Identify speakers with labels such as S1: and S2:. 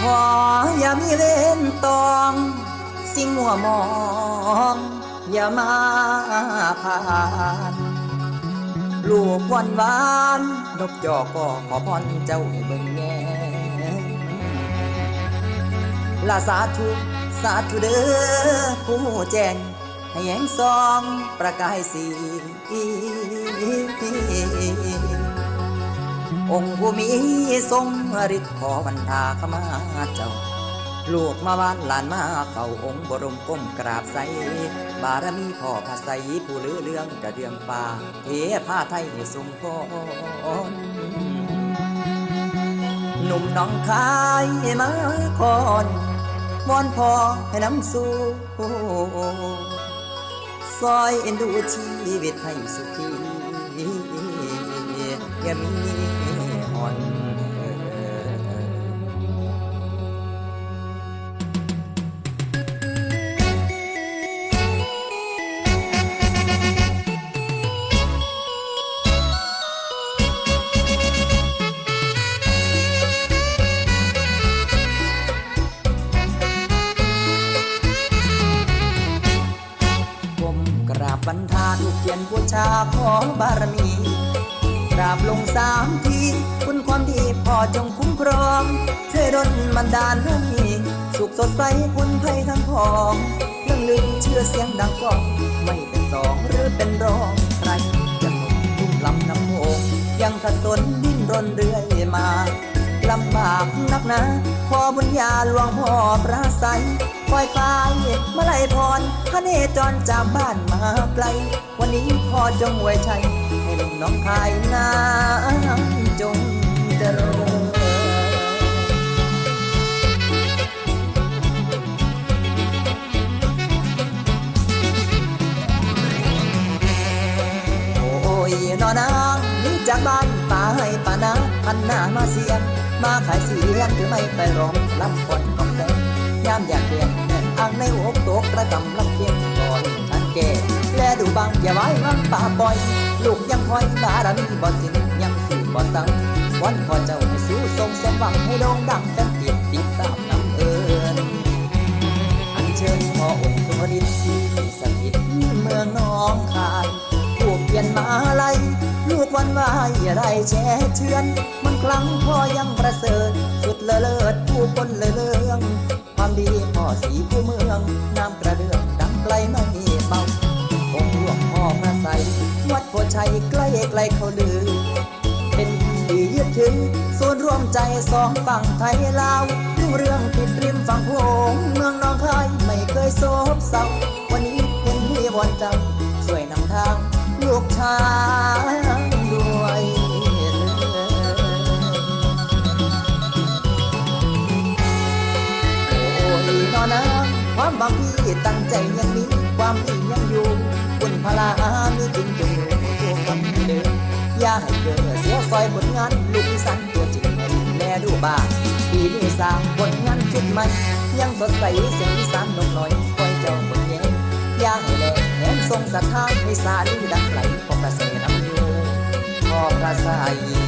S1: ขออย่ามีเวรตอง สิ่งมัวมอง อย่ามาผ่านลูกวันวานนกจอกก็ขอพรเจ้าให้เบิ่งแย่ลาสาธุสาธุเด้อผู้แจ้งให้แยงซองประกายสี องค์ผู้มีทรงฤทธิ์ขอบันทาขมาเจ้า ลูกมาบ้านหลานมาเข้าองค์บรมก้มกราบใส บารมีพ่อพระไสผู้ลือเรื่องกระเดืองป่าเทผ้าไทยให้ทรงพรหนุ่มน้องคายมาคอนวอนพ่อให้น้ำสู้ซอยเอ็นดูชีวิตให้สุขีอย่ามี อนผมกราบบรรทาทุกเทียนบูชาขอบารมี กราบลงสามที พ่อจงคุ้มครอง ช่วยดลบันดาลให้สุขสดใสพ้นภัยทั้งพองเรื่องลืมเชื่อเสียงดังก้อง ไม่เป็นสองหรือเป็นรองใครจะหนุ่มทุ่มลำน้ำโงยังขัดสนดิ้นรนเรื่อยมาลำบากนักหนะขอบุญญาหลวงพ่อพระไสยคอยฟ้ายมาไลยพรพระเนจรจากบ้านมาไกล วันนี้พ่อจงไว้ชัยให้ลงน้องคายน้ำ ยนอนางนี่จากบ้านป่าให้ป่านาพันหน้ามาเสียง มาขายเสียงหรือไม่ไปร้องลำคนของเดิมยามอยากเรียนแน่นอ่างในอกตกระกำลำเพียงก่อนฉันแก่แลดูบังอย่าไว้วังป่าปล่อย ลูกยังคอยบารมีบ่สินยังสู่บ่ตังวันพอเจ้าให้สู้ทรงสมหวังให้โด่งดังกันติดติดตามนำ ลูกวันวายาได้แช่เชือน มันคลังพ่อยังประเสริฐ สุดเลเลิศผู้คนเลเลือง ความดีพ่อสีผู้เมือง น้ำกระเดื่องดังไกลไม่เบาองค์หลวงพ่อพระไสวัดโพชัยใกล้ไกลเขาลือ เป็นที่ยึดถือส่วนย์รวมใจสองฝั่งไทยลาวทุกเรื่องติดริมฝั่งโขงเมืองน้องคายไม่เคยโศบเศร้าวันนี้เห็นที่วอนจังช่วยนำทางลูกชาย ความบางพี่ตั้งใจยังมีความดียังอยู่บุญพลามีจริงอยู่ตัวกันเดิมอย่าให้เกิดเสียซอยผลงานลูกอีสันตัวจริงให้ดูแลดูบ้าปีนี้สร้างผลงานชุดใหม่ยังสดใสเสียงอีสานนกน้อยคอยเจ้าคนแย้มอย่าให้แหลแหนทรงศรัทธาให้สาลีดังไหลพอประเสริฐน้ำอยู่พอประสาย